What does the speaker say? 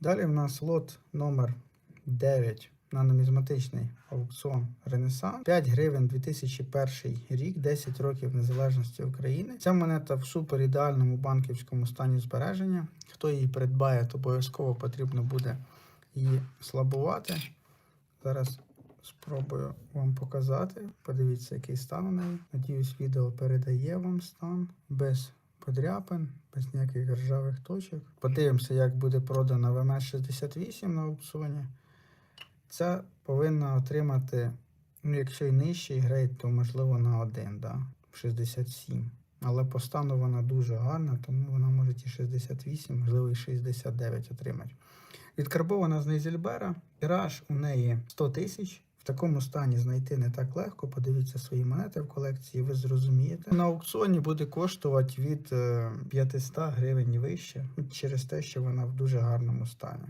Далі в нас лот номер 9 на нумізматичний аукціон Ренесан. 5 гривень 2001 рік, 10 років незалежності України. Ця монета в супер ідеальному банківському стані збереження. Хто її придбає, то обов'язково потрібно буде її слабувати. Зараз спробую вам показати. Подивіться, який стан у неї. Надіюсь, відео передає вам стан без подряпин, без ніяких ржавих точок. Подивимося, як буде продана ВМС-68 на аукціоні. Ця повинна отримати, ну, якщо й нижчий грейд, то можливо на 1, да? 67. Але по стану вона дуже гарна, тому вона може і 68, можливо, і 69 отримати. Відкарбована з Нейзельбера. Тираж у неї 100 тисяч. Такому стані знайти не так легко. Подивіться свої монети в колекції, ви зрозумієте. На аукціоні буде коштувати від е, 500 гривень і вище через те, що вона в дуже гарному стані.